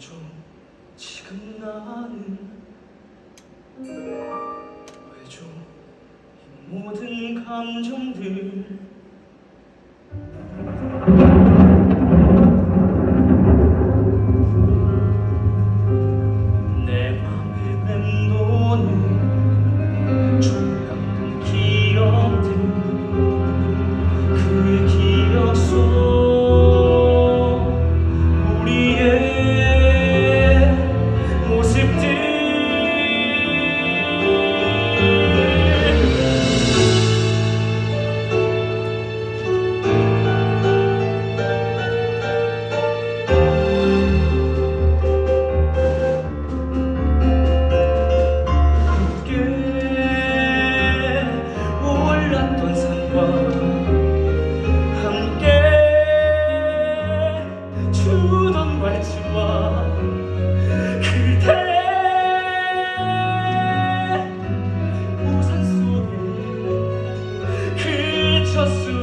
좀 지금 나는 왜 좀 이 모든 감정들 just